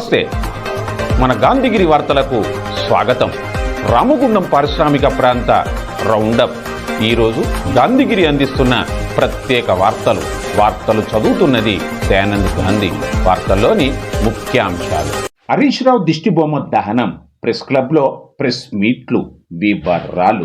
నమస్తే. మన గాంధీగిరి వార్తలకు స్వాగతం. రామగుండం పారిశ్రామిక ప్రాంత రౌండప్. ఈరోజు గాంధీగిరి అందిస్తున్న ప్రత్యేక వార్తలు. వార్తలు చదువుతున్నది దయానంద్ గాంధీ. వార్తల్లోని ముఖ్యాంశాలు. హరీష్ రావు దిష్టిబొమ్మ దహనం. ప్రెస్ క్లబ్లో ప్రెస్ మీట్లు. వివరాలు.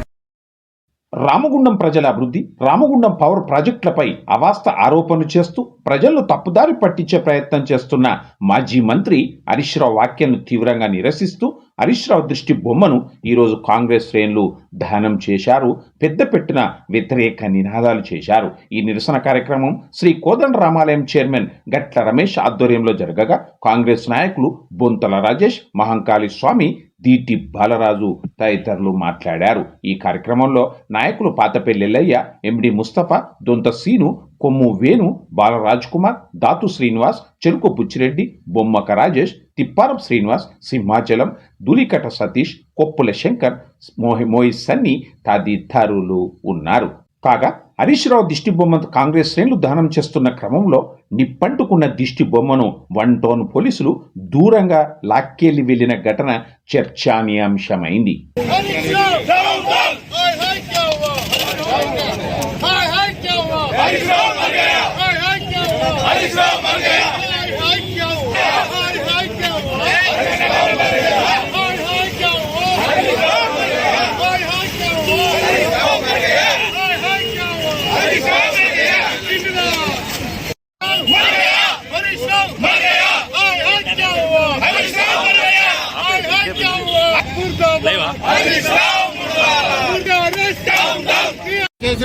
Ramagundam ప్రజల అభివృద్ధి రామగుండం పవర్ ప్రాజెక్టులపై అవాస్త ఆరోపణలు చేస్తూ ప్రజలను తప్పుదారి పట్టించే ప్రయత్నం చేస్తున్న మాజీ మంత్రి హరీష్ రావు వ్యాఖ్యలను తీవ్రంగా నిరసిస్తూ హరీష్ రావు దృష్టి బొమ్మను ఈరోజు కాంగ్రెస్ శ్రేణులు దహనం చేశారు పెద్ద పెట్టిన వ్యతిరేక నినాదాలు చేశారు. ఈ నిరసన కార్యక్రమం శ్రీ కోదండ రామాలయం చైర్మన్ గట్ల రమేష్ ఆధ్వర్యంలో జరగగా కాంగ్రెస్ నాయకులు బొంతల రాజేష్ మహంకాళి స్వామి దీటి బాలరాజు తదితరులు మాట్లాడారు. ఈ కార్యక్రమంలో నాయకులు పాతపెల్లెల్లయ్య ఎండి ముస్తఫా దొంత సీను కొమ్ము వేణు బాలరాజ్ కుమార్ దాతు శ్రీనివాస్ చెరుకు బుచ్చిరెడ్డి బొమ్మక రాజేష్ తిప్పారం శ్రీనివాస్ సింహాచలం దులికట సతీష్ కొప్పుల శంకర్ మోహి మోయి సన్ని తదితరులు ఉన్నారు. కాగా హరీష్ రావు దిష్టిబొమ్మ కాంగ్రెస్ శ్రేణులు దానం చేస్తున్న క్రమంలో నిప్పంటుకున్న దిష్టి బొమ్మను వన్ టౌన్ పోలీసులు దూరంగా లాక్కేలి వెళ్ళిన ఘటన చర్చానీయాంశమైంది.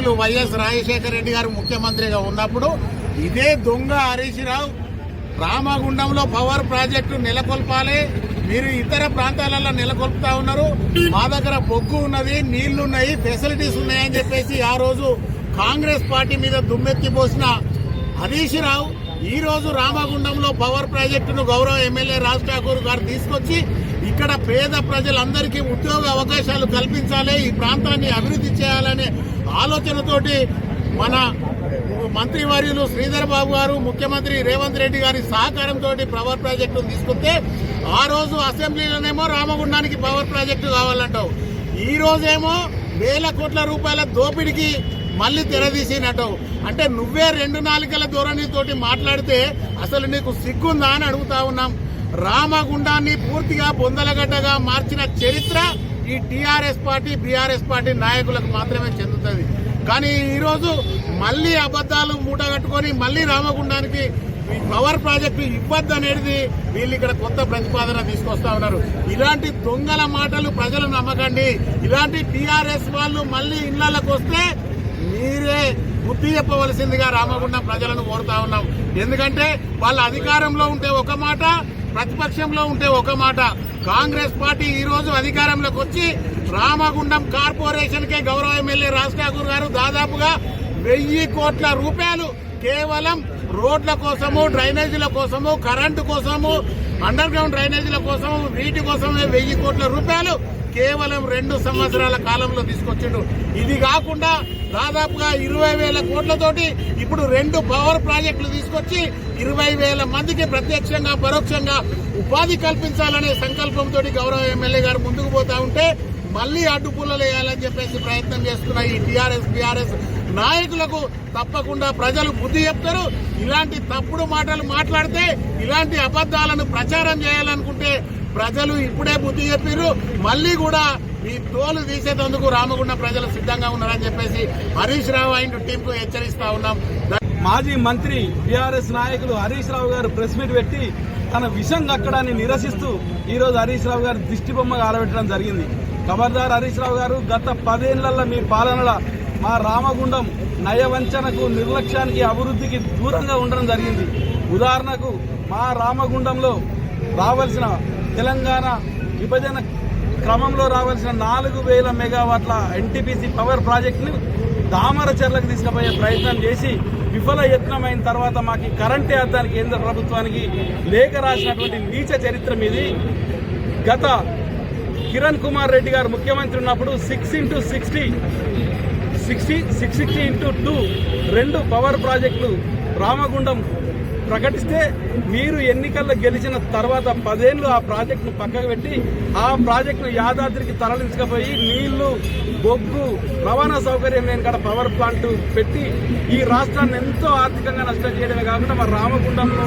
కేసులు వైఎస్ రాజశేఖర రెడ్డి గారు ముఖ్యమంత్రిగా ఉన్నప్పుడు ఇదే దొంగ హరీష్ రావు రామగుండంలో పవర్ ప్రాజెక్టు నెలకొల్పాలి. మీరు ఇతర ప్రాంతాలలో నెలకొల్పుతా ఉన్నారు. మా దగ్గర బొగ్గు ఉన్నది నీళ్ళున్నాయి ఫెసిలిటీస్ ఉన్నాయని చెప్పేసి ఆ రోజు కాంగ్రెస్ పార్టీ మీద దుమ్మెత్తి పోసిన హరీష్ రావు ఈ రోజు రామగుండంలో పవర్ ప్రాజెక్టును గౌరవ ఎమ్మెల్యే రాజ్ ఠాకూర్ గారు తీసుకొచ్చి ఇక్కడ పేద ప్రజలందరికీ ఉద్యోగ అవకాశాలు కల్పించాలి ఈ ప్రాంతాన్ని అభివృద్ధి చేయాలనే ఆలోచనతోటి మన మంత్రివర్యులు శ్రీధర్ బాబు గారు ముఖ్యమంత్రి రేవంత్ రెడ్డి గారి సహకారంతో పవర్ ప్రాజెక్టును తీసుకుంటే ఆ రోజు అసెంబ్లీలోనేమో రామగుండానికి పవర్ ప్రాజెక్టు కావాలంటావు. ఈ రోజేమో వేల కోట్ల రూపాయల దోపిడికి మళ్ళీ తెరదీసినట్టు. అంటే నువ్వే రెండు నాలుగల ధోరణితోటి మాట్లాడితే అసలు నీకు సిగ్గుందా అని అడుగుతా ఉన్నాం. రామగుండాన్ని పూర్తిగా బొందలగడ్డగా మార్చిన చరిత్ర ఈ టీఆర్ఎస్ పార్టీ బీఆర్ఎస్ పార్టీ నాయకులకు మాత్రమే చెందుతుంది. కానీ ఈరోజు మళ్ళీ అబద్ధాలు మూటగట్టుకొని మళ్ళీ రామగుండానికి ఈ పవర్ ప్రాజెక్టు ఇబ్బంది అనేది వీళ్ళు ఇక్కడ కొత్త ప్రతిపాదన తీసుకొస్తా ఉన్నారు. ఇలాంటి దొంగల మాటలు ప్రజలు నమ్మకండి. ఇలాంటి టీఆర్ఎస్ వాళ్ళు మళ్ళీ ఇళ్ళకు వస్తే మీరే బుద్ధి చెప్పవలసిందిగా రామగుండం ప్రజలను కోరుతా ఉన్నాం. ఎందుకంటే వాళ్ళ అధికారంలో ఉంటే ఒక మాట ప్రతిపక్షంలో ఉంటే ఒక మాట. కాంగ్రెస్ పార్టీ ఈ రోజు అధికారంలోకి వచ్చి రామగుండం కార్పొరేషన్ కే గౌరవ ఎమ్మెల్యే రాజ్ ఠాకూర్ గారు దాదాపుగా వెయ్యి కోట్ల రూపాయలు కేవలం రోడ్ల కోసము డ్రైనేజీల కోసము కరెంటు కోసము అండర్ గ్రౌండ్ డ్రైనేజీల కోసము వీటి కోసమే వెయ్యి కోట్ల రూపాయలు కేవలం రెండు సంవత్సరాల కాలంలో తీసుకొచ్చిండు. ఇది కాకుండా దాదాపుగా ఇరవై వేల కోట్లతోటి ఇప్పుడు రెండు పవర్ ప్రాజెక్టులు తీసుకొచ్చి ఇరవై వేల మందికి ప్రత్యక్షంగా పరోక్షంగా ఉపాధి కల్పించాలనే సంకల్పంతో గౌరవ ఎమ్మెల్యే గారు ముందుకు పోతా ఉంటే మళ్ళీ అడ్డుపుల్లలు వేయాలని చెప్పేసి ప్రయత్నం చేస్తున్న ఈ టీఆర్ఎస్ బీఆర్ఎస్ నాయకులకు తప్పకుండా ప్రజలు బుద్ధి చెప్తారు. ఇలాంటి తప్పుడు మాటలు మాట్లాడితే ఇలాంటి అబద్ధాలను ప్రచారం చేయాలనుకుంటే ప్రజలు ఇప్పుడే బుద్ధి చెప్పారు మళ్ళీ కూడా ఈ తోలు తీసేటందుకు రామగుండ ప్రజలు సిద్ధంగా ఉన్నారని చెప్పేసి హరీష్ రావు అండ్ టీం కు హెచ్చరిస్తా ఉన్నాం. మాజీ మంత్రి బీఆర్ఎస్ నాయకులు హరీష్ రావు గారు ప్రెస్ మీట్ పెట్టి తన విషం కక్కడాన్ని నిరసిస్తూ ఈ రోజు హరీష్ రావు గారు దిష్టి బొమ్మ ఆరబెట్టడం జరిగింది. ఖబర్దార్ హరీష్ రావు గారు గత పదేళ్ళలో మీ పాలనల మా రామగుండం నయవంచనకు నిర్లక్ష్యానికి అభివృద్ధికి దూరంగా ఉండడం జరిగింది. ఉదాహరణకు మా రామగుండంలో రావాల్సిన తెలంగాణ విభజన క్రమంలో రావాల్సిన నాలుగు వేల మెగావాట్ల ఎన్టీపీసీ పవర్ ప్రాజెక్టును దామర చర్లకు తీసుకుపోయే ప్రయత్నం చేసి విఫల యత్నమైన తర్వాత మాకు కరెంటే అద్దానికి కేంద్ర ప్రభుత్వానికి లేఖ రాసినటువంటి నీచ చరిత్ర మీది. గత కిరణ్ కుమార్ రెడ్డి గారు ముఖ్యమంత్రి ఉన్నప్పుడు six into sixty sixty six sixty into two రెండు పవర్ ప్రాజెక్టులు రామగుండం ప్రకటిస్తే మీరు ఎన్నికల్లో గెలిచిన తర్వాత పదేళ్ళు ఆ ప్రాజెక్టును పక్కకు పెట్టి ఆ ప్రాజెక్టును యాదాద్రికి తరలించకపోయి నీళ్ళు బొగ్గు రవాణా సౌకర్యం లేని కాడ పవర్ ప్లాంట్ పెట్టి ఈ రాష్ట్రాన్ని ఎంతో ఆర్థికంగా నష్టం చేయడమే కాకుండా మా రామగుండంలో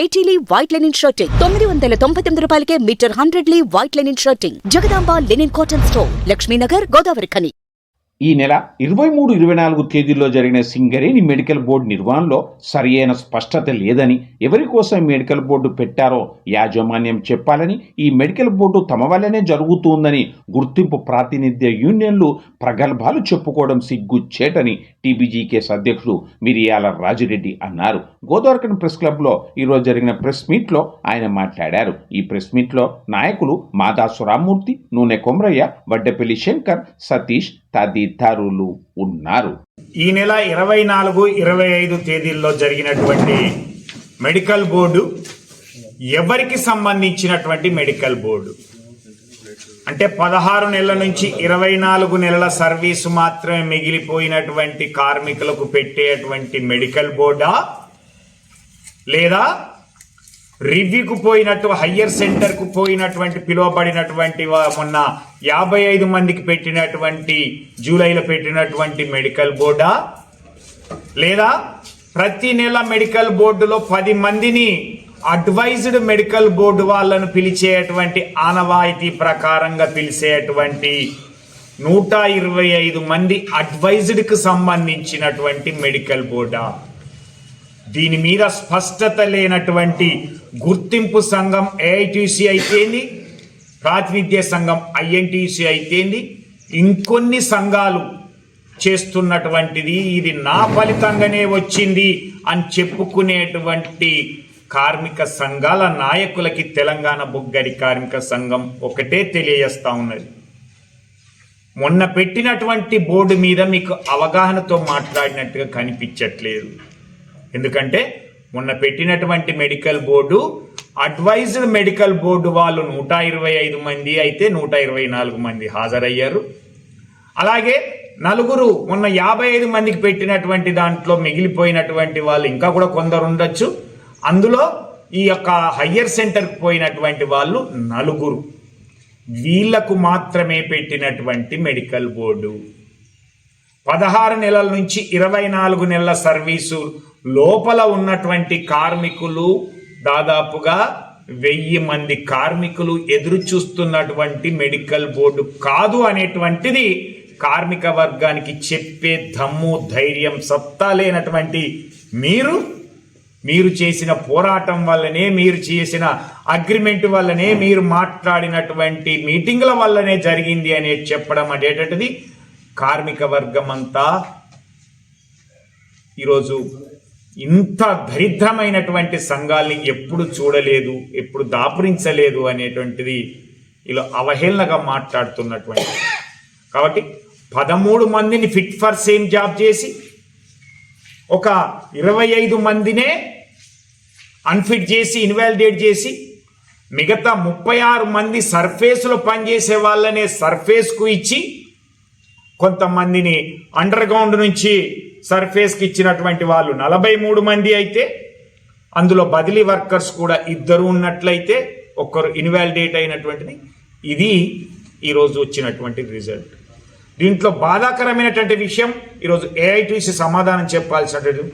eighty lea white linen shirting. తొమ్మిది వందల తొంభై తొమ్మిది రూపాయలకే metre hundred lea white linen shirting. Jagadamba linen cotton store. Laxminagar Godavari Khani. ఈ నెల ఇరవై మూడు ఇరవై నాలుగు తేదీల్లో జరిగిన సింగరేణి మెడికల్ బోర్డు నిర్వహణలో సరియైన స్పష్టత లేదని ఎవరి కోసం ఈ మెడికల్ బోర్డు పెట్టారో యాజమాన్యం చెప్పాలని ఈ మెడికల్ బోర్డు తమ వల్లనే జరుగుతుందని గుర్తింపు ప్రాతినిధ్య యూనియన్లు ప్రగల్భాలు చెప్పుకోవడం సిగ్గుచ్చేటని టీబీజీకేస్ అధ్యక్షుడు మిరియాల రాజిరెడ్డి అన్నారు. గోదావరికన్ ప్రెస్ క్లబ్లో ఈరోజు జరిగిన ప్రెస్ మీట్లో ఆయన మాట్లాడారు. ఈ ప్రెస్ మీట్లో నాయకులు మాదాసు రామ్మూర్తి నూనె కొమరయ్య వడ్డెపల్లి శంకర్ సతీష్ తదితరులు ఉన్నారు. ఈ నెల ఇరవై నాలుగు ఇరవై ఐదు తేదీల్లో జరిగినటువంటి మెడికల్ బోర్డు ఎవరికి సంబంధించినటువంటి మెడికల్ బోర్డు? అంటే పదహారు నెలల నుంచి ఇరవై నాలుగు నెలల సర్వీసు మాత్రమే మిగిలిపోయినటువంటి కార్మికులకు పెట్టేటువంటి మెడికల్ బోర్డా? లేదా రివ్యూకు పోయినట్టు హయ్యర్ సెంటర్కు పోయినటువంటి పిలువబడినటువంటి మొన్న యాభై ఐదు మందికి పెట్టినటువంటి జూలైలో పెట్టినటువంటి మెడికల్ బోర్డా? లేదా ప్రతి నెల మెడికల్ బోర్డులో పది మందిని అడ్వైజ్డ్ మెడికల్ బోర్డు వాళ్ళను పిలిచేటువంటి ఆనవాయితీ ప్రకారంగా పిలిచేటువంటి నూట ఇరవై ఐదు మంది అడ్వైజ్డ్కి సంబంధించినటువంటి మెడికల్ బోర్డా? దీని మీద స్పష్టత లేనటువంటి గుర్తింపు సంఘం ఏఐటీసీ అయితేంది ప్రాతినిధ్య సంఘం ఐఎన్టీసీ అయితేంది ఇంకొన్ని సంఘాలు చేస్తున్నటువంటిది ఇది నా ఫలితంగానే వచ్చింది అని చెప్పుకునేటువంటి కార్మిక సంఘాల నాయకులకి తెలంగాణ బొగ్గడి కార్మిక సంఘం ఒకటే తెలియజేస్తా ఉన్నది. మొన్న పెట్టినటువంటి బోర్డు మీద మీకు అవగాహనతో మాట్లాడినట్టుగా కనిపించట్లేదు. ఎందుకంటే మొన్న పెట్టినటువంటి medical board advised medical board వాళ్ళు నూట ఇరవై ఐదు మంది అయితే నూట ఇరవై నాలుగు మంది హాజరయ్యారు. అలాగే నలుగురు మొన్న యాభై ఐదు మందికి పెట్టినటువంటి దాంట్లో మిగిలిపోయినటువంటి వాళ్ళు ఇంకా కూడా కొందరు ఉండొచ్చు. అందులో ఈ యొక్క హయ్యర్ సెంటర్కి పోయినటువంటి వాళ్ళు నలుగురు. వీళ్ళకు మాత్రమే పెట్టినటువంటి మెడికల్ బోర్డు. పదహారు నెలల నుంచి ఇరవై నాలుగు నెలల సర్వీసు లోపల ఉన్నటువంటి కార్మికులు దాదాపుగా వెయ్యి మంది కార్మికులు ఎదురు చూస్తున్నటువంటి మెడికల్ బోర్డు కాదు అనేటువంటిది కార్మిక వర్గానికి చెప్పే దమ్ము ధైర్యం సత్తా లేనటువంటి మీరు మీరు చేసిన పోరాటం వల్లనే మీరు చేసిన అగ్రిమెంట్ వల్లనే మీరు మాట్లాడినటువంటి మీటింగ్ల వల్లనే జరిగింది అనే చెప్పడం అనేటటువంటిది కార్మిక వర్గం అంతా ఈరోజు ఇంత దరిద్రమైనటువంటి సంఘాల్ని ఎప్పుడు చూడలేదు ఎప్పుడు దాపురించలేదు అనేటువంటిది ఇలా అవహేళనగా మాట్లాడుతున్నటువంటి కాబట్టి పదమూడు మందిని ఫిట్ ఫర్ సేమ్ జాబ్ చేసి ఒక ఇరవై ఐదు మందినే అన్ఫిట్ చేసి ఇన్వాలిడేట్ చేసి మిగతా ముప్పై ఆరు మంది సర్ఫేస్లో పనిచేసే వాళ్ళనే సర్ఫేస్కు ఇచ్చి కొంతమందిని అండర్ గ్రౌండ్ నుంచి సర్ఫేస్కి ఇచ్చినటువంటి వాళ్ళు. నలభై మూడు మంది అయితే అందులో బదిలీ వర్కర్స్ కూడా ఇద్దరు ఉన్నట్లయితే ఒక్కరు ఇన్వాలిడేట్ అయినటువంటిది. ఇది ఈరోజు వచ్చినటువంటి రిజల్ట్ దీంట్లో బాధాకరమైనటువంటి విషయం ఈరోజు ఏఐటీసీ సమాధానం చెప్పాల్సినటువంటి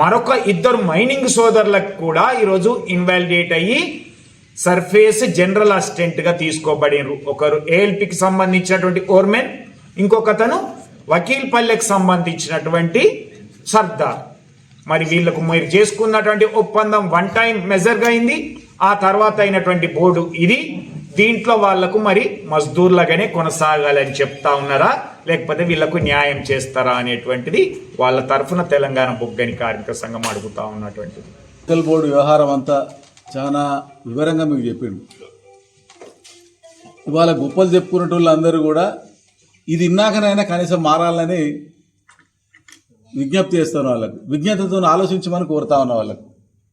మరొక ఇద్దరు మైనింగ్ సోదరులకు కూడా ఈరోజు ఇన్వాలిడేట్ అయ్యి సర్ఫేస్ జనరల్ అసిస్టెంట్గా తీసుకోబడినరు ఒకరు ఏఎల్పికి సంబంధించినటువంటి ఓర్మెన్ ఇంకొకతను వకీల్ పల్లెకి సంబంధించినటువంటి సర్దార్. మరి వీళ్ళకు మీరు చేసుకున్నటువంటి ఒప్పందం వన్ టైం మెజర్గా అయింది. ఆ తర్వాత అయినటువంటి బోర్డు ఇది. దీంట్లో వాళ్ళకు మరి మజ్దూర్లగానే కొనసాగాలని చెప్తా ఉన్నారా? లేకపోతే వీళ్ళకు న్యాయం చేస్తారా అనేటువంటిది వాళ్ళ తరఫున తెలంగాణ బొగ్గని కార్మిక సంఘం అడుగుతా ఉన్నటువంటిది. మెడికల్ బోర్డు వ్యవహారం అంతా చాలా వివరంగా మీకు చెప్పిండు ఇవాళ గొప్పలు చెప్పుకున్నటువంటి వాళ్ళందరూ కూడా ఇది ఇన్నాకనైనా కనీసం మారాలని విజ్ఞప్తి చేస్తాను వాళ్ళకు విజ్ఞతతో ఆలోచించమని కోరుతా ఉన్న వాళ్ళకు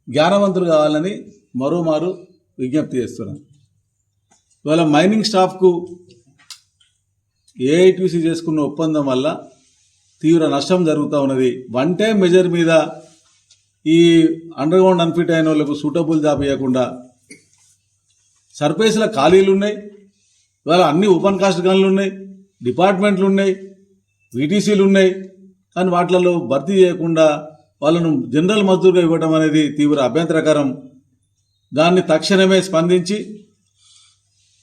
జ్ఞానవంతులు కావాలని మరోమారు విజ్ఞప్తి చేస్తున్నాను ఇవాళ మైనింగ్ స్టాఫ్కు ఏఐటీసీ చేసుకున్న ఒప్పందం వల్ల తీవ్ర నష్టం జరుగుతూ ఉన్నది. వన్ టైం మెజర్ మీద ఈ అండర్గ్రౌండ్ అన్ఫిట్ అయిన వాళ్ళకు సూటబుల్ జాబ్ ఇవ్వకుండా సర్ఫేస్ల ఖాళీలు ఉన్నాయి ఇవాళ అన్ని ఓపెన్ కాస్ట్ గన్లు ఉన్నాయి డిపార్ట్మెంట్లు ఉన్నాయి వీటీసీలు ఉన్నాయి కానీ వాటిలలో భర్తీ చేయకుండా వాళ్ళను జనరల్ మజ్దూర్గా ఇవ్వడం అనేది తీవ్ర అభ్యంతరకరం. దాన్ని తక్షణమే స్పందించి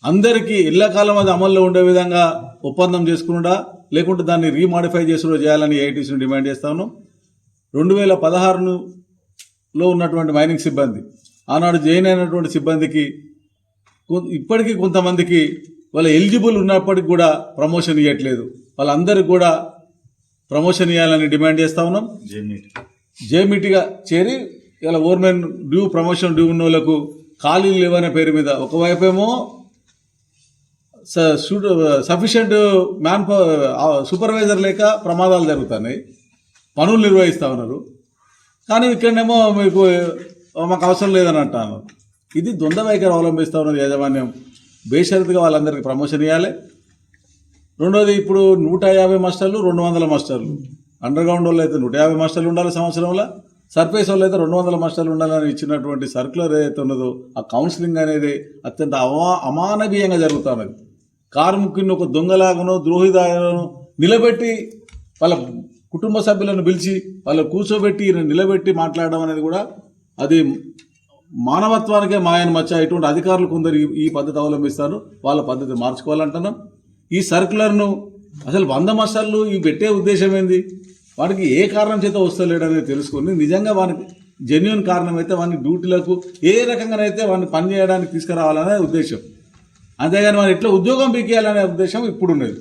అందరికీ ఇళ్ళకాలం అది అమల్లో ఉండే విధంగా ఒప్పందం చేసుకుండా లేకుంటే దాన్ని రీమాడిఫై చేసుకుంటూ చేయాలని ఏఐటీసీని డిమాండ్ చేస్తాను రెండు వేల పదహారులో ఉన్నటువంటి మైనింగ్ సిబ్బంది ఆనాడు జైన్ అయినటువంటి సిబ్బందికి ఇప్పటికీ కొంతమందికి వాళ్ళ ఎలిజిబుల్ ఉన్నప్పటికి కూడా ప్రమోషన్ ఇవ్వట్లేదు వాళ్ళందరికీ కూడా ప్రమోషన్ ఇవ్వాలని డిమాండ్ చేస్తా ఉన్నాం. జేమిటిగా చేరి ఇలా ఓవర్మెన్ డ్యూ ప్రమోషన్ డ్యూ ఉన్న వాళ్ళకు ఖాళీలు లేవనే పేరు మీద ఒకవైపేమో సఫిషియంట్ మ్యాన్ సూపర్వైజర్ లేక ప్రమాదాలు జరుగుతున్నాయి. పనులు నిర్వహిస్తూ ఉన్నారు. కానీ ఇక్కడనేమో మీకు మాకు అవసరం లేదని అంటాను. ఇది ద్వంద్వ వైఖరి అవలంబిస్తూ ఉన్నది యాజమాన్యం. బేషరతుగా వాళ్ళందరికీ ప్రమోషన్ ఇవ్వాలి రెండోది ఇప్పుడు నూట యాభై మాస్టర్లు రెండు వందల మాస్టర్లు. అండర్ గ్రౌండ్ వాళ్ళు అయితే నూట యాభై మాస్టర్లు ఉండాలి సంవత్సరంలో. సర్ఫేస్ వాళ్ళు అయితే రెండు వందల మాస్టర్లు ఉండాలని ఇచ్చినటువంటి సర్కులర్ ఏదైతే ఉన్నదో ఆ కౌన్సిలింగ్ అనేది అత్యంత అవా అమానవీయంగా జరుగుతున్నది. కార్మికుని ఒక దొంగలాగనో ద్రోహిదాగనో నిలబెట్టి వాళ్ళ కుటుంబ సభ్యులను పిలిచి వాళ్ళ కూర్చోబెట్టి నిలబెట్టి మాట్లాడడం అనేది కూడా అది మానవత్వానికే మాయను మచ్చ ఇటువంటి అధికారులు కొందరు ఈ- పద్ధతి అవలంబిస్తారు. వాళ్ళ పద్ధతి మార్చుకోవాలంటున్నాం. ఈ సర్కులర్ను అసలు వంద మసాలు ఈ పెట్టే ఉద్దేశం ఏంది? వాడికి ఏ కారణం చేత వస్తలేడనేది తెలుసుకొని నిజంగా వానికి జెన్యున్ కారణం అయితే వాని డ్యూటీలకు ఏ రకంగానైతే వాడిని పని చేయడానికి తీసుకురావాలనే ఉద్దేశం. అంతేగాని వాడు ఎట్లా ఉద్యోగం పీకేయాలనే ఉద్దేశం ఇప్పుడున్నది.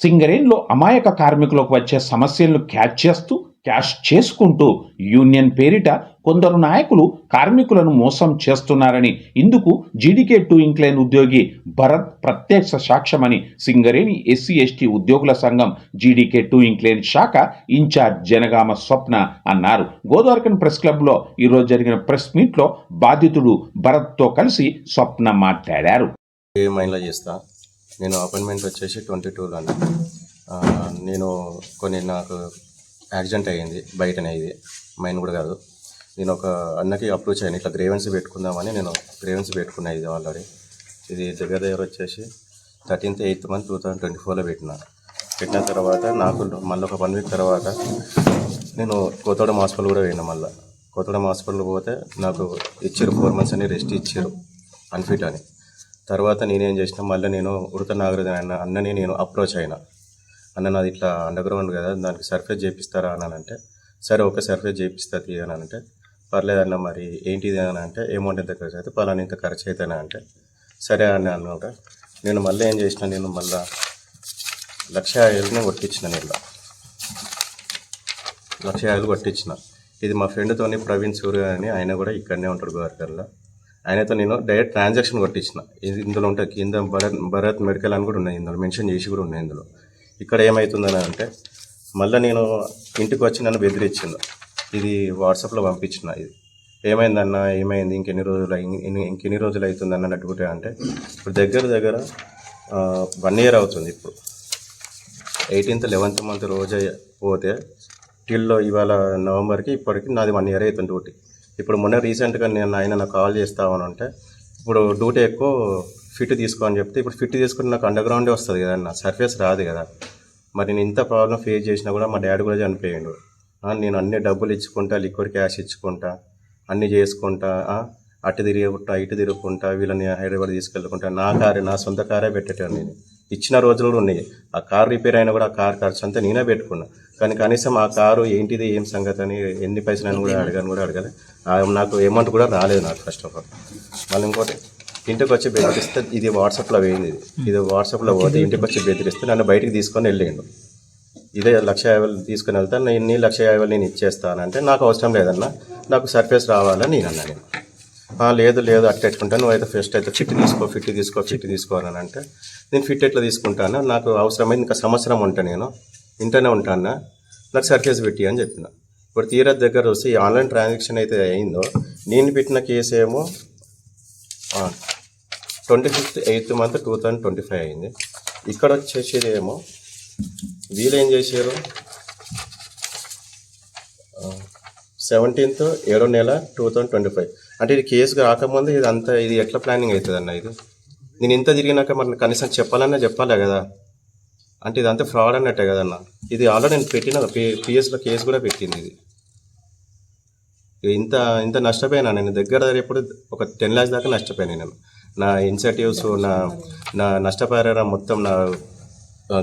సింగరేన్లో అమాయక కార్మికులకు వచ్చే సమస్యలను క్యాచ్ చేస్తూ క్యాష్ చేసుకుంటూ యూనియన్ పేరిట కొందరు నాయకులు కార్మికులను మోసం చేస్తున్నారని ఇందుకు జీడీకే టూ ఇంక్లైన్ ఉద్యోగి భరత్ ప్రత్యక్ష సాక్ష్యమని సింగరేణి ఎస్సీ ఎస్టీ ఉద్యోగుల సంఘం జీడీకే టూ ఇంక్లైన్ శాఖ ఇన్ఛార్జ్ జనగామ స్వప్న అన్నారు. గోదావరికన్ ప్రెస్ క్లబ్లో ఈరోజు జరిగిన ప్రెస్ మీట్లో బాధితుడు భరత్తో కలిసి స్వప్న మాట్లాడారు. ఏ చేస్తా నేను అపాయింట్మెంట్ వచ్చేసి ట్వంటీ టూలో నేను కొన్ని నాకు యాక్సిడెంట్ అయ్యింది బయటనే ఇది మైన్ కూడా కాదు. నేను ఒక అన్నకి అప్రోచ్ అయ్యాను ఇట్లా గ్రేవెన్స్ పెట్టుకుందామని నేను గ్రేవెన్స్ పెట్టుకున్నా ఇది ఆల్రెడీ. ఇది దగ్గర దగ్గర వచ్చేసి thirteenth eighth month two thousand twenty ఫోర్లో పెట్టిన. పెట్టిన తర్వాత నాకు మళ్ళీ ఒక వన్ వీక్ తర్వాత నేను కోతోడ హాస్పిటల్ కూడా పోయినా మళ్ళీ. కోతోడ హాస్పిటల్ పోతే నాకు ఇచ్చారు ఫోర్ మంత్స్ అని రెస్ట్ ఇచ్చారు అన్ఫిట్ అని. తర్వాత నేనేం చేసిన మళ్ళీ నేను ఉడత నాగరాజన్ అన్న అన్నని నేను అప్రోచ్ అయినా. అన్న నాది ఇట్లా అండర్గ్రౌండ్ కదా దానికి సర్ఫేస్ చేపిస్తారా అని అంటే సరే ఓకే సర్ఫేస్ చేపిస్తుంది అని అంటే పర్లేదన్న మరి ఏంటిది అని అంటే అమౌంట్ ఎంత ఖర్చు అయితే పలానా ఇంత ఖర్చు అవుతానా అంటే సరే అని అన్నాక నేను మళ్ళీ ఏం చేసిన నేను మళ్ళీ లక్ష ఆయిల్ని కొట్టించిన నేను లక్ష యాభైలు కొట్టించిన. ఇది మా ఫ్రెండ్తోని ప్రవీణ్ సూర్య అని ఆయన కూడా ఇక్కడనే ఉంటాడు గోవర్కర్లో ఆయనతో నేను డైరెక్ట్ ట్రాన్సాక్షన్ కొట్టించిన. ఇది ఇందులో ఉంటుంది కింద భరత్ భరత్ మెడికల్ అని కూడా ఉన్నాయి ఇందులో మెన్షన్ చేసి కూడా ఉన్నాయి ఇందులో. ఇక్కడ ఏమవుతుందని అంటే మళ్ళీ నేను ఇంటికి వచ్చి నన్ను బెదిరించింది ఇది వాట్సాప్లో పంపించిన ఇది. ఏమైందన్న ఏమైంది ఇంకెన్ని రోజులు ఇంకెన్ని రోజులు అవుతుంది అన్న అంటే ఇప్పుడు దగ్గర దగ్గర వన్ ఇయర్ అవుతుంది ఇప్పుడు. ఎయిటీన్త్ లెవెన్త్ మంత్ రోజు పోతే టిల్లో ఇవాళ నవంబర్కి ఇప్పటికి నాది వన్ ఇయర్ అవుతుంది ఒకటి ఇప్పుడు మొన్న రీసెంట్గా నేను ఆయన నాకు కాల్ చేస్తామని అంటే ఇప్పుడు డ్యూటీ ఎక్కువ ఫిట్ తీసుకో అని చెప్తే ఇప్పుడు ఫిట్ తీసుకుంటే నాకు అండర్ గ్రౌండే వస్తుంది కదా నా సర్ఫేస్ రాదు కదా. మరి నేను ఇంత ప్రాబ్లం ఫేస్ చేసినా కూడా మా డాడీ కూడా చనిపోయాడు. నేను అన్ని డబ్బులు ఇచ్చుకుంటా లిక్విడ్ క్యాష్ ఇచ్చుకుంటా అన్ని చేసుకుంటా అటు తిరుగుకుంటా ఇటు తిరుగుకుంటా వీళ్ళని హైదరాబాద్ తీసుకెళ్ళుకుంటా నా కారే నా సొంత కారే పెట్టేటాను నేను. ఇచ్చిన రోజులు కూడా ఉన్నాయి. ఆ కార్ రిపేర్ అయినా కూడా ఆ కార్ ఖర్చు అంతా నేనే పెట్టుకున్నా. కానీ కనీసం ఆ కారు ఏంటిది ఏం సంగతి అని ఎన్ని పైసలు అని కూడా అడగాను కూడా అడగలే. నాకు అమౌంట్ కూడా రాలేదు నాకు ఫస్ట్ ఆఫ్ ఆల్ మళ్ళీ ఇంకోటి ఇంటికి వచ్చి బెదిరిస్తే ఇది వాట్సాప్లో పోయింది ఇది. ఇది వాట్సాప్లో పోతే ఇంటికి వచ్చి బెదిరిస్తే నన్ను బయటికి తీసుకొని వెళ్ళిండు. ఇదే లక్ష యాభై తీసుకుని వెళ్తాను నేను ఇన్ని లక్ష యాభై నేను ఇచ్చేస్తానంటే నాకు అవసరం లేదన్నా నాకు సర్ఫేస్ రావాలని నేను అన్నా నేను. "ఆ, లేదు లేదు అట్ట పెట్టుకుంటాను నువ్వు అయితే ఫస్ట్ అయితే ఫిట్ తీసుకో ఫిట్ తీసుకో ఫిట్ తీసుకో అని అంటే నేను ఫిట్ ఎట్లా తీసుకుంటాను? నాకు అవసరమైంది ఇంకా సంవత్సరం ఉంటా నేను. ఇంటనే ఉంటాను నాకు సర్ఫేస్ పెట్టి అని చెప్పిన. ఇప్పుడు తీరా దగ్గర వస్తే ఈ ఆన్లైన్ ట్రాన్సాక్షన్ అయితే అయిందో నేను పెట్టిన కేసు ఏమో twenty fifth eighth month two thousand twenty five అయింది. ఇక్కడ వచ్చేసేది ఏమో వీళ్ళు ఏం చేశారు సెవెంటీన్త్ ఏడో నెల టూ థౌజండ్ ట్వంటీ ఫైవ్ అంటే ఇది కేసు రాకముందు ఇది అంతా ఇది ఎట్లా ప్లానింగ్ అవుతుంది అన్న ఇది? నేను ఇంత తిరిగినాక మరి కనీసం చెప్పాలన్నా చెప్పాలి కదా. అంటే ఇదంతా ఫ్రాడ్ అన్నట్టే కదన్న. ఇది ఆల్రెడీ నేను పెట్టిన పిఎస్లో కేసు కూడా పెట్టింది ఇది. ఇంత ఇంత నష్టపోయినా నేను దగ్గర దగ్గర ఒక టెన్ ల్యాక్స్ దాకా నష్టపోయాను నేను. నా ఇన్సెంటివ్స్ నా నా నష్టపరిహారం మొత్తం నా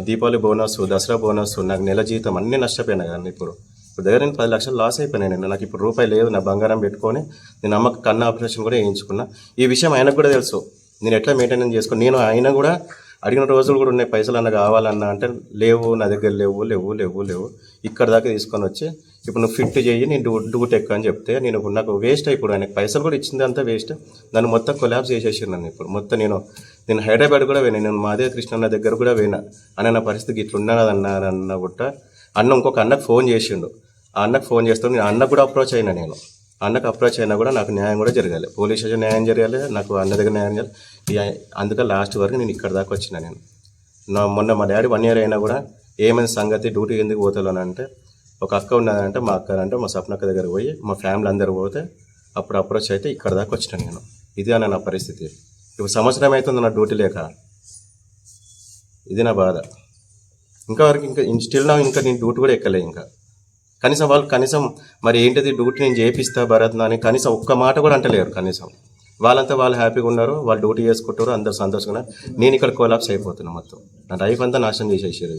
దీపావళి బోనస్ దసరా బోనస్ నాకు నెల జీతం అన్నీ నష్టపోయినా కానీ ఇప్పుడు. ఇప్పుడు దగ్గర నేను పది లక్షలు లాస్ అయిపోయినాయి నేను. నాకు ఇప్పుడు రూపాయి లేదు నా బంగారం పెట్టుకొని నేను అమ్మకి కన్ను ఆపరేషన్ కూడా వేయించుకున్నా ఈ విషయం ఆయనకు కూడా తెలుసు. నేను ఎట్లా మెయింటెనెన్స్ చేసుకుని నేను అయినా కూడా అడిగిన రోజులు కూడా ఉన్నాయి పైసలు అన్న కావాలన్నా అంటే లేవు నా దగ్గర లేవు లేవు లేవు లేవు ఇక్కడ దాకా తీసుకొని వచ్చి ఇప్పుడు నువ్వు ఫిట్ చేయి నేను డూ డూట్ ఎక్కువ అని చెప్తే నేను నాకు వేస్ట్ అయిపోయి ఆయనకు పైసలు కూడా ఇచ్చింది అంతా వేస్ట్ నన్ను మొత్తం కొలాబ్స్ చేసేసి నన్ను ఇప్పుడు మొత్తం నేను నేను హైదరాబాద్ కూడా పోయినా నేను మాదే కృష్ణన్న దగ్గర కూడా పోయినా అన్న నా పరిస్థితికి ఇట్లా ఉన్నదన్నారన్న కూడా అన్న ఇంకొక అన్నకు ఫోన్ చేసిండు ఆ అన్నకు ఫోన్ చేస్తాను నేను అన్నకు కూడా అప్రోచ్ అయినా నేను. అన్నకు అప్రోచ్ అయినా కూడా నాకు న్యాయం కూడా జరగాలి. పోలీస్ స్టేషన్ న్యాయం జరగాలి నాకు అన్న దగ్గర న్యాయం జరగాలి. అందుకే లాస్ట్ వరకు నేను ఇక్కడ దాకా వచ్చిన నేను. నా మొన్న మా డాడీ వన్ ఇయర్ అయినా కూడా ఏమైనా సంగతి డ్యూటీ ఎందుకు పోతాను అంటే ఒక అక్క ఉన్నదంటే మా అక్క అంటే మా సప్నక్క దగ్గర పోయి మా ఫ్యామిలీ అందరు పోతే అప్పుడు అప్రోచ్ అయితే ఇక్కడ దాకా వచ్చిన నేను. ఇది అన్న నా పరిస్థితి. ఇప్పుడు సంవత్సరం అవుతుంది నా డ్యూటీ లేక. ఇది నా బాధ. ఇంకా వరకు ఇంకా స్టిల్ నా ఇంకా నేను డ్యూటీ కూడా ఎక్కలే ఇంకా. కనీసం వాళ్ళు కనీసం మరి ఏంటిది డ్యూటీ నేను చేపిస్తా భరత్ అని కనీసం ఒక్క మాట కూడా అంటలేరు కనీసం. వాళ్ళంతా వాళ్ళు హ్యాపీగా ఉన్నారు వాళ్ళు డ్యూటీ చేసుకుంటారు అందరు సంతోషంగా నేను ఇక్కడ కోలాప్స్ అయిపోతున్నా మొత్తం. నా లైఫ్ అంతా నాశనం చేసేసారు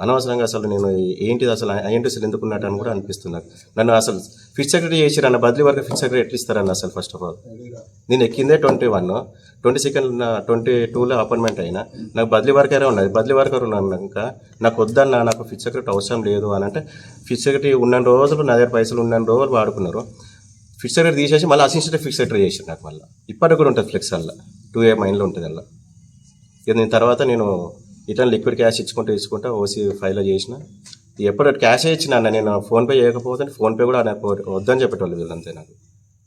అనవసరంగా అసలు నేను ఏంటిది అసలు ఏంటి అసలు ఎందుకు అని కూడా అనిపిస్తుంది నన్ను అసలు ఫిట్ సెక్రటరీ చేసిరు అన్న బదిలీ వరకు ఫిట్ సెక్రటరీ ఎట్లా ఇస్తారన్న అసలు ఫస్ట్ ఆఫ్ ఆల్ నేను ఎక్కిందే twenty one twenty second twenty టూలో అపాయింట్మెంట్ అయినా నాకు బదిలీ వర్కరే ఉన్నది. బదిలీ వర్కర్ ఉన్నాక నాకు వద్దన్న నాకు ఫిట్ సెక్రటరీ అవసరం లేదు అని అంటే ఫిట్ సెక్రటరీ ఉన్న రోజులు నా దగ్గర పైసలు ఉన్న రోజులు వాడుకున్నారు. ఫిక్స్ సెక్రటరీ తీసేసి మళ్ళీ అసిస్టెంట్ ఫిక్స్ సెక్రటరీ చేసారు నాకు మళ్ళీ. ఇప్పటికి కూడా ఉంటుంది ఫ్లెక్స్ అలా టూ ఏ మైండ్లో ఉంటుంది అలా. ఇక నేను తర్వాత నేను ఇట్లా లిక్విడ్ క్యాష్ ఇచ్చుకుంటూ ఇచ్చుకుంటా ఓసీ ఫైవ్లో చేసిన. ఎప్పుడు క్యాష్ ఇచ్చిన అన్న నేను ఫోన్పే చేయకపోతే ఫోన్పే కూడా నాకు వద్దని చెప్పేటోళ్ళు వీళ్ళంతే నాకు.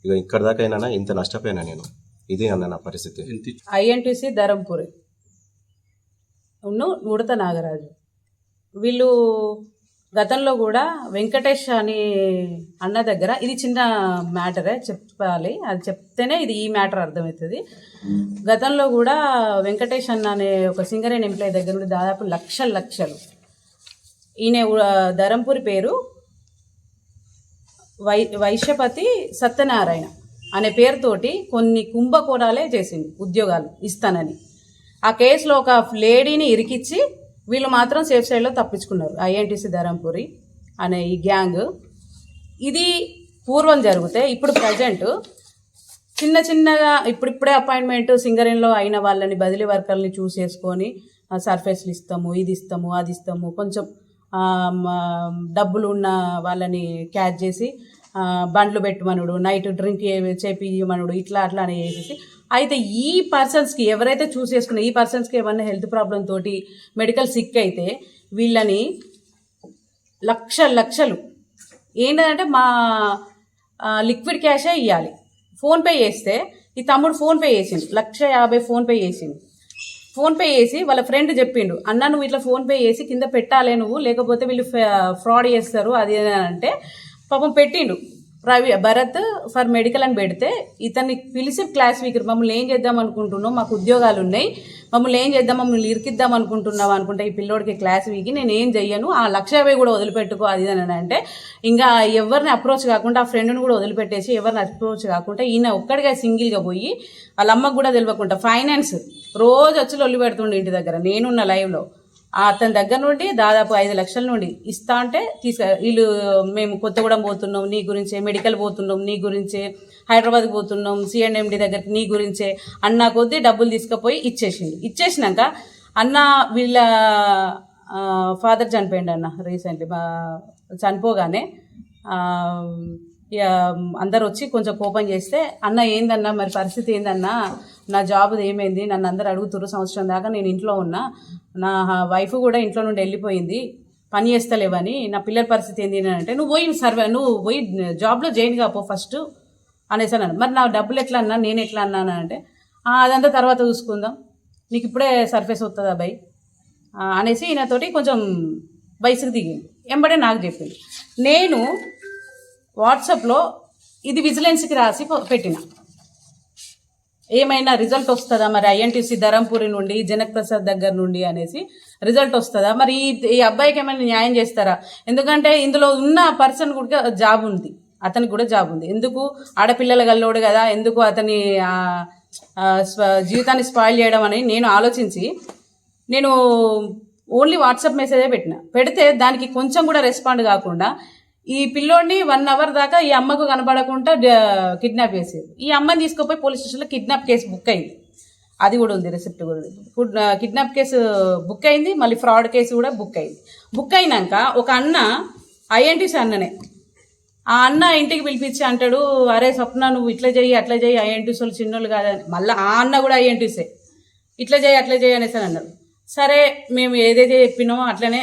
ఇక ఇక్కడ దాకా అయినా ఇంత నష్టపోయినా నేను? ఇది అన్న నా పరిస్థితి. ఐఎన్టీసీ ధరంపురి. ఉన్ను ముడత నాగరాజు. వీళ్ళు గతంలో కూడా వెంకటేష్ అని అన్న దగ్గర ఇది చిన్న మ్యాటరే చెప్పాలి. అది చెప్తేనే ఇది ఈ మ్యాటర్ అర్థమవుతుంది. గతంలో కూడా వెంకటేష్ అన్న అనే ఒక సింగరేణి ఎంప్లాయీ దగ్గర నుండి దాదాపు లక్షల లక్షలు. ఈయన ధరంపురి పేరు వై వైశ్యపతి సత్యనారాయణ. అనే పేరుతోటి కొన్ని కుంభకోణాలే చేసింది ఉద్యోగాలు ఇస్తానని. ఆ కేసులో ఒక లేడీని ఇరికిచ్చి వీళ్ళు మాత్రం సేఫ్ సైడ్లో తప్పించుకున్నారు ఐఎన్టీసీ ధరంపురి అనే ఈ గ్యాంగ్. ఇది పూర్వం జరిగితే ఇప్పుడు ప్రజెంట్ చిన్న చిన్నగా ఇప్పుడిప్పుడే అపాయింట్మెంట్ సింగరేణిలో అయిన వాళ్ళని బదిలీ వర్కర్ని చూసేసుకొని చేసుకొని సర్ఫేస్లు ఇస్తాము ఇది ఇస్తాము అది ఇస్తాము కొంచెం డబ్బులు ఉన్న వాళ్ళని క్యాచ్ చేసి బండ్లు పెట్టమనుడు నైట్ డ్రింక్ చేపియమనుడు ఇట్లా అట్లా అని చేసేసి. అయితే ఈ పర్సన్స్కి ఎవరైతే చూసేసుకున్న ఈ పర్సన్స్కి ఏమన్నా హెల్త్ ప్రాబ్లం తోటి మెడికల్ సిక్ అయితే వీళ్ళని లక్ష లక్షలు. ఏంటంటే మా లిక్విడ్ క్యాషే ఇవ్వాలి ఫోన్పే చేస్తే ఈ తమ్ముడు ఫోన్పే చేసిండు. లక్ష యాభై ఫోన్పే చేసిండు. ఫోన్పే చేసి వాళ్ళ ఫ్రెండ్ చెప్పిండు అన్న నువ్వు ఇట్లా ఫోన్పే చేసి కింద పెట్టాలే నువ్వు లేకపోతే వీళ్ళు ఫ్రాడ్ చేస్తారు అది అంటే పాపం పెట్టిండు. రవి భరత్ ఫర్ మెడికల్ అని పెడితే ఇతన్ని పిలిచి క్లాస్ వీకర్ మమ్మల్ని ఏం చేద్దాం అనుకుంటున్నావు? మాకు ఉద్యోగాలు ఉన్నాయి. మమ్మల్ని ఏం చేద్దాం? మమ్మల్ని ఇరికిద్దాం అనుకుంటున్నావు అనుకుంటే ఈ పిల్లోడికి క్లాస్ వీకి నేను ఏం చెయ్యను? ఆ లక్ష యాభై కూడా వదిలిపెట్టుకో అది అని అంటే ఇంకా ఎవరిని అప్రోచ్ కాకుండా ఆ ఫ్రెండ్ని కూడా వదిలిపెట్టేసి ఎవరిని అప్రోచ్ కాకుండా ఈయన ఒక్కడిగా సింగిల్గా పోయి వాళ్ళ అమ్మకు కూడా తెలియకుండా ఫైనాన్స్ రోజు వచ్చి లొల్లి పెడుతుండే ఇంటి దగ్గర. నేనున్న లైవ్లో అతని దగ్గర నుండి దాదాపు ఐదు లక్షల నుండి ఇస్తా అంటే తీసుకు వీళ్ళు మేము కొత్తగూడెం పోతున్నాం నీ గురించే మెడికల్ పోతున్నాం నీ గురించే హైదరాబాద్ పోతున్నాం సిఎన్ఎండి దగ్గరికి నీ గురించే అన్న కొద్దీ డబ్బులు తీసుకుపోయి ఇచ్చేసింది ఇచ్చేసినాక అన్న వీళ్ళ ఫాదర్ చనిపోయిండు అన్న రీసెంట్లీ చనిపోగానే అందరు వచ్చి కొంచెం కోపం చేస్తే అన్న ఏందన్నా? మరి పరిస్థితి ఏందన్నా? నా జాబ్ ఏమైంది? నన్ను అందరు అడుగుతున్నారు సంవత్సరం దాకా నేను ఇంట్లో ఉన్నా. నా వైఫ్ కూడా ఇంట్లో నుండి వెళ్ళిపోయింది. పని చేస్తలేవని. నా పిల్లల పరిస్థితి ఏంది? అని అంటే నువ్వు పోయి సర్వే నువ్వు పోయి జాబ్లో జాయిన్ కాపో ఫస్ట్. అనేసి అన్నాను. మరి నా డబ్బులు ఎట్లా అన్నా? నేను ఎట్లా అన్నాను అంటే అదంతా తర్వాత చూసుకుందాం. నీకు ఇప్పుడే సర్ఫేస్ వస్తుందా బై? అనేసి ఈయనతోటి కొంచెం వయసుకు దిగింది. ఎంబడే నాకు చెప్పింది. నేను వాట్సాప్లో ఇది విజిలెన్స్కి రాసి పెట్టిన. ఏమైనా రిజల్ట్ వస్తుందా మరి ఐఎన్టీసీ ధరంపూరి నుండి జనక్ ప్రసాద్ దగ్గర నుండి అనేసి రిజల్ట్ వస్తుందా? మరి ఈ అబ్బాయికి ఏమైనా న్యాయం చేస్తారా? ఎందుకంటే ఇందులో ఉన్న పర్సన్ కూడా జాబ్ ఉంది. అతనికి కూడా జాబ్ ఉంది. ఎందుకు? ఆడపిల్లల గల్లోడు కదా. ఎందుకు అతని స్వ- జీవితాన్ని స్పాయిల్ చేయడం అని నేను ఆలోచించి నేను ఓన్లీ వాట్సాప్ మెసేజే పెట్టిన. పెడితే దానికి కొంచెం కూడా రెస్పాండ్ కాకుండా ఈ పిల్లోడిని వన్ అవర్ దాకా ఈ అమ్మకు కనబడకుండా కిడ్నాప్ చేసేది. ఈ అమ్మని తీసుకుపోయి పోలీస్ స్టేషన్లో కిడ్నాప్ కేసు బుక్ అయింది. అది కూడా ఉంది రిసిప్ట్ కూడా ఫుడ్- కిడ్నాప్ కేసు బుక్ అయింది మళ్ళీ ఫ్రాడ్ కేసు కూడా బుక్ అయింది. బుక్ అయినాక ఒక అన్న ఐఎన్టీసీ అన్ననే. ఆ అన్న ఇంటికి పిలిపించి అంటాడు అరే స్వప్న నువ్వు ఇట్లా చెయ్యి అట్లా చెయ్యి ఐఎన్టీసీ వాళ్ళు చిన్నోళ్ళు కాదని. మళ్ళీ ఆ అన్న కూడా ఐఎన్టీసే ఇట్లా చేయి అట్లా చేయి అనేసి అన్నాడు. అన్నారు సరే మేము ఏదైతే చెప్పినామో అట్లనే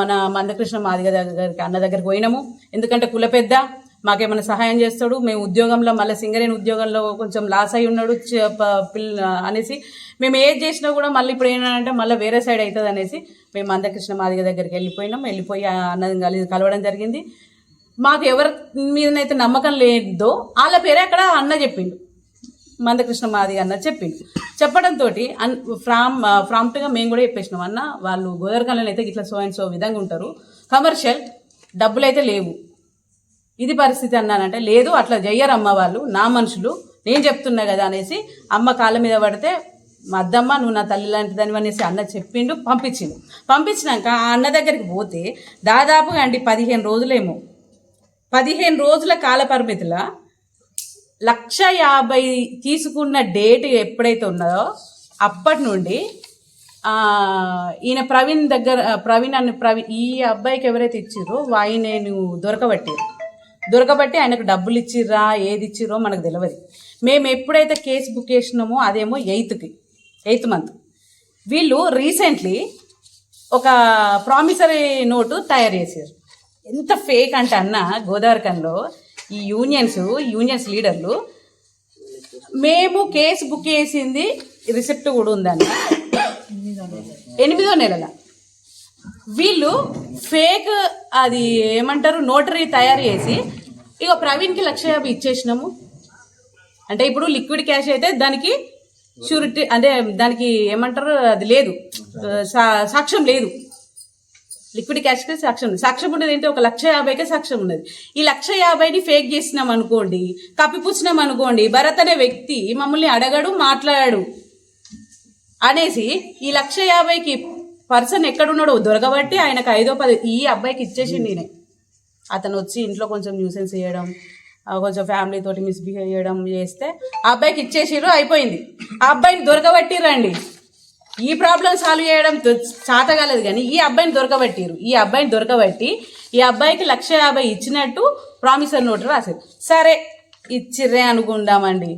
మన మందకృష్ణ మాదిగ దగ్గరికి అన్న దగ్గరికి పోయినాము. ఎందుకంటే కుల పెద్ద మాకేమైనా సహాయం చేస్తాడు. మేము ఉద్యోగంలో మళ్ళీ సింగరేణి ఉద్యోగంలో కొంచెం లాస్ అయి ఉన్నాడు అనేసి. మేము ఏది చేసినా కూడా మళ్ళీ ఇప్పుడు ఏంటంటే మళ్ళీ వేరే సైడ్ అవుతుంది అనేసి మేము మందకృష్ణ మాదిగ దగ్గరికి వెళ్ళిపోయినాం. వెళ్ళిపోయి అన్నది కలి కలవడం జరిగింది. మాకు ఎవరి మీదనైతే నమ్మకం లేదో వాళ్ళ పేరే అక్కడ అన్న చెప్పిండు. మందకృష్ణ మాది అన్న చెప్పిండు. చెప్పడంతో అన్ ఫ్రామ్ ఫ్రామ్ట్గా మేము కూడా చెప్పేసినాం అన్న వాళ్ళు గోదరకాలలో అయితే ఇట్లా సో అండ్ సో విధంగా ఉంటారు. కమర్షియల్ డబ్బులు అయితే లేవు. ఇది పరిస్థితి అన్నానంటే లేదు అట్లా చెయ్యరు అమ్మ వాళ్ళు నా మనుషులు నేను చెప్తున్నా కదా అనేసి అమ్మ కాళ్ళ మీద పడితే మా అద్దమ్మ నువ్వు నా తల్లి లాంటిదని అనేసి అన్న చెప్పిండు పంపించిండు. పంపించినాక ఆ అన్న దగ్గరికి పోతే దాదాపుగా అండి పదిహేను రోజులేమో పదిహేను రోజుల కాల పరిమితిలో లక్ష యాభై తీసుకున్న డేట్ ఎప్పుడైతే ఉన్నదో అప్పటి నుండి ఈయన ప్రవీణ్ దగ్గర ప్రవీణ్ అని ప్రవీణ్ ఈ అబ్బాయికి ఎవరైతే ఇచ్చారో వాయి నేను దొరకబట్టి దొరకబట్టి ఆయనకు డబ్బులు ఇచ్చిర్రా ఏది ఇచ్చిర్రో మనకు తెలియదు మేము ఎప్పుడైతే కేసు బుక్ చేసినామో అదేమో ఎయిత్కి ఎయిత్ మంత్. వీళ్ళు రీసెంట్లీ ఒక ప్రామిసరీ నోటు తయారు చేశారు ఎంత ఫేక్ అంటే అన్న గోదావరికంలో ఈ యూనియన్స్ యూనియన్స్ లీడర్లు మేము కేసు బుక్ చేసింది రిసిప్ట్ కూడా ఉందండి ఎనిమిదో నెలల. వీళ్ళు ఫేక్ అది ఏమంటారు నోటరీ తయారు చేసి ఇక ప్రవీణ్కి లక్ష యాభై ఇచ్చేసినాము. అంటే ఇప్పుడు లిక్విడ్ క్యాష్ అయితే దానికి షూరిటీ అంటే దానికి ఏమంటారు అది లేదు. సా- సాక్ష్యం లేదు. లిక్విడ్ క్యాష్కి సాక్ష్యం ఉంది. సాక్ష్యం ఉండేది ఏంటి? ఒక లక్ష యాభైకే సాక్ష్యం ఉన్నది. ఈ లక్ష యాభైని ఫేక్ చేసినాం అనుకోండి కప్పిపుచ్చినాం అనుకోండి భరత్ అనే వ్యక్తి మమ్మల్ని అడగడు మాట్లాడాడు అనేసి ఈ లక్ష యాభైకి పర్సన్ ఎక్కడున్నాడో దొరకబట్టి ఆయనకు ఐదో పది ఈ అబ్బాయికి ఇచ్చేసిండి నేనే అతను వచ్చి ఇంట్లో కొంచెం న్యూసెన్స్ చేయడం కొంచెం ఫ్యామిలీ తోటి మిస్బిహేవ్ చేయడం చేస్తే ఆ అబ్బాయికి ఇచ్చేసిర్రు అయిపోయింది. ఆ అబ్బాయిని దొరకబట్టిర్రండి. ఈ ప్రాబ్లం సాల్వ్ చేయడం చాత కాలేదు కానీ ఈ అబ్బాయిని దొరకబట్టిరు ఈ అబ్బాయిని దొరకబట్టి ఈ అబ్బాయికి లక్ష యాభై ఇచ్చినట్టు ప్రామిసర్ నోట్ రాశారు సరే ఇచ్చిర్రే అనుకుందామండి.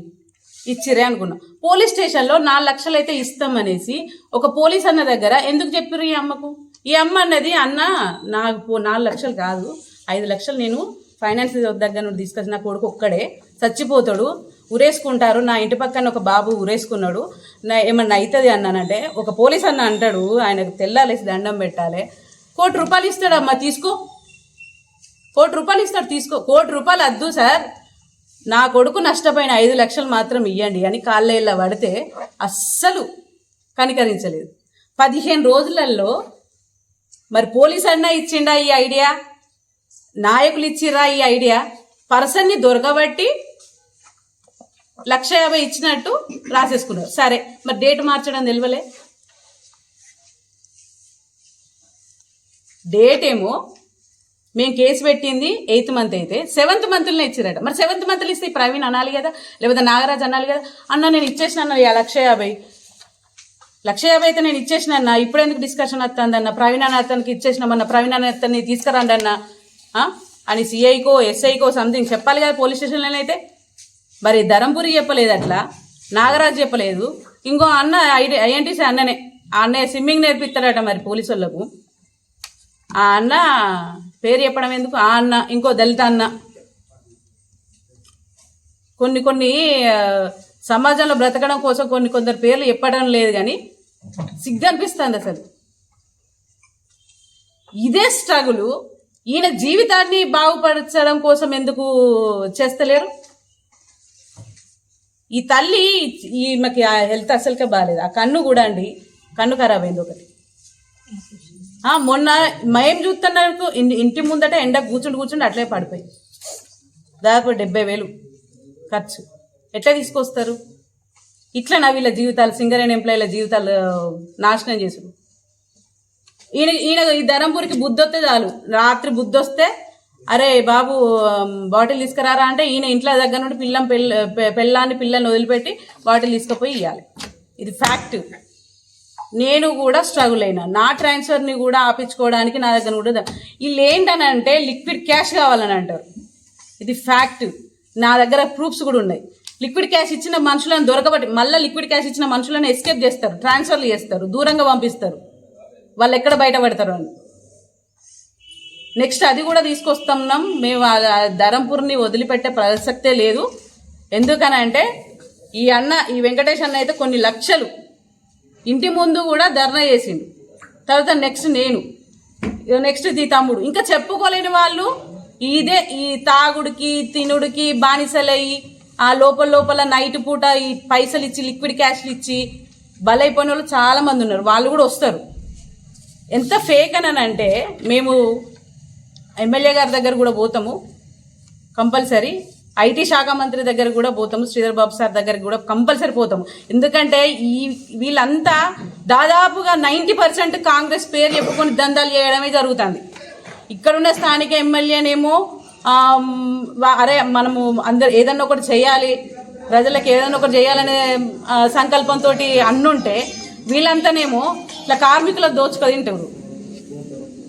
ఇచ్చిర్రే అనుకున్నాం. పోలీస్ స్టేషన్లో నాలుగు లక్షలు అయితే ఇస్తామనేసి ఒక పోలీస్ అన్న దగ్గర ఎందుకు చెప్పారు ఈ అమ్మకు? ఈ అమ్మ అన్నది అన్న నాకు నాలుగు లక్షలు కాదు. ఐదు లక్షలు నేను ఫైనాన్స్ దగ్గర నుండి తీసుకొచ్చి నా కొడుకు ఒక్కడే. చచ్చిపోతాడు. ఉరేసుకుంటారు. నా ఇంటి పక్కన ఒక బాబు ఉరేసుకున్నాడు. నా ఏమన్నా అవుతుంది అన్నానంటే ఒక పోలీస్ అన్న అంటాడు. ఆయనకు తెల్లాలేసి దండం పెట్టాలి. కోటి రూపాయలు ఇస్తాడమ్మా తీసుకో. కోటి రూపాయలు ఇస్తాడు తీసుకో. కోటి రూపాయలు వద్దు సార్. నా కొడుకు నష్టపోయిన ఐదు లక్షలు మాత్రం ఇవ్వండి అని కాళ్ళేళ్ళ పడితే అస్సలు కనికరించలేదు. పదిహేను రోజులలో మరి పోలీస్ అన్నా ఇచ్చిండా ఈ ఐడియా? నాయకులు ఇచ్చిర్రా ఈ ఐడియా? పర్సన్ని దొరకబట్టి లక్ష యాభై ఇచ్చినట్టు రాసేసుకున్నారు. సరే మరి డేట్ మార్చడం తెలియలే డేట్ ఏమో మేము కేసు పెట్టింది ఎయిత్ మంత్ అయితే. సెవెంత్ మంత్లోనే ఇచ్చారట. మరి సెవెంత్ మంత్లో ఇస్తే ప్రవీణ్ అనాలి కదా? లేకపోతే నాగరాజ్ అనాలి కదా? అన్న నేను ఇచ్చేసిన అన్న ఇక లక్ష యాభై. లక్ష యాభై అయితే నేను ఇచ్చేసిన అన్న. ఇప్పుడు ఎందుకు డిస్కషన్ వస్తుంది అన్న? ప్రవీణ్ అన్న అతనికి ఇచ్చేసినామన్న ప్రవీణ్ అన్న అతన్ని తీసుకురండి అన్న. అని సిఐకో ఎస్ఐకో సంథింగ్ చెప్పాలి కదా పోలీస్ స్టేషన్లో అయితే మరి ధరంపురి చెప్పలేదు అట్లా నాగరాజు చెప్పలేదు. ఇంకో అన్న ఐడి ఐఎన్టీసీ అన్ననే. ఆ అన్నయ్య స్విమ్మింగ్ నేర్పిస్తాడట మరి పోలీసు వాళ్ళకు ఆ అన్న పేరు చెప్పడం ఎందుకు? ఆ అన్న ఇంకో దళిత అన్న. కొన్ని కొన్ని సమాజంలో బ్రతకడం కోసం కొన్ని కొందరు పేర్లు చెప్పడం లేదు కానీ సిగ్గనిపిస్తుంది అసలు. ఇదే స్ట్రగులు. ఈయన జీవితాన్ని బాగుపరచడం కోసం ఎందుకు చేస్తలేరు? ఈ తల్లి ఈమెకి ఆ హెల్త్ అసలుకే బాగాలేదు ఆ కన్ను కూడా అండి కన్ను ఖరాబ్ అయింది ఒకటి. మొన్న మయం చూస్తున్నట్టు ఇన్- ఇంటి ముందట ఎండ కూర్చుండి కూర్చుండి అట్లే పడిపోయి. దాదాపు డెబ్బై వేలు ఖర్చు. ఎట్లా తీసుకొస్తారు? ఇట్లా నా వీళ్ళ జీవితాలు సింగరేణి ఎంప్లాయీల జీవితాలు నాశనం చేసుడు ఈయన ఈయన ఈ ధరంపూరికి బుద్ధి వస్తే చాలు. రాత్రి బుద్ధి వస్తే అరే బాబు బాటిల్ తీసుకురారా అంటే ఈయన ఇంట్లో దగ్గర నుండి పిల్లం పెళ్ళ పెళ్ళాన్ని పిల్లల్ని వదిలిపెట్టి బాటిల్ తీసుకుపోయి ఇవ్వాలి ఇది ఫ్యాక్ట్ నేను కూడా స్ట్రగుల్ అయినా. నా ట్రాన్స్ఫర్ని కూడా ఆపించుకోవడానికి నా దగ్గర కూడా వీళ్ళు ఏంటని అంటే లిక్విడ్ క్యాష్ కావాలని అంటారు. ఇది ఫ్యాక్ట్ నా దగ్గర ప్రూఫ్స్ కూడా ఉన్నాయి. లిక్విడ్ క్యాష్ ఇచ్చిన మనుషులను దొరకబట్టి మళ్ళీ లిక్విడ్ క్యాష్ ఇచ్చిన మనుషులను ఎస్కేప్ చేస్తారు ట్రాన్స్ఫర్లు చేస్తారు దూరంగా పంపిస్తారు. వాళ్ళు ఎక్కడ బయటపడతారు అని. నెక్స్ట్ అది కూడా తీసుకొస్తున్నాం. మేము ధరంపూర్ని వదిలిపెట్టే ప్రసక్తే లేదు. ఎందుకనంటే ఈ అన్న ఈ వెంకటేష్ అన్న అయితే కొన్ని లక్షలు ఇంటి ముందు కూడా ధర్నా చేసిండు. తర్వాత నెక్స్ట్ నేను నెక్స్ట్ ఈ తమ్ముడు. ఇంకా చెప్పుకోలేని వాళ్ళు ఇదే ఈ తాగుడికి తినుడికి బానిసలయ్యి ఆ లోపల లోపల నైట్ పూట ఈ పైసలు ఇచ్చి లిక్విడ్ క్యాష్లు ఇచ్చి బలైపోయిన వాళ్ళు చాలామంది ఉన్నారు. వాళ్ళు కూడా వస్తారు. ఎంత ఫేక్ అని అంటే మేము ఎమ్మెల్యే గారి దగ్గర కూడా పోతాము. కంపల్సరీ. ఐటీ శాఖ మంత్రి దగ్గర కూడా పోతాము. శ్రీధర్ బాబు సార్ దగ్గర కూడా కంపల్సరీ పోతాము. ఎందుకంటే ఈ వీళ్ళంతా దాదాపుగా నైంటీ పర్సెంట్ కాంగ్రెస్ పేరు చెప్పుకొని దందాలు చేయడమే జరుగుతుంది. ఇక్కడున్న స్థానిక ఎమ్మెల్యేనేమో అరే మనము అందరు ఏదన్నా ఒకటి చేయాలి ప్రజలకు ఏదైనా ఒకటి చేయాలనే సంకల్పంతో అన్నుంటే వీళ్ళంతానేమో ఇట్లా కార్మికుల దోచుకు తింటారు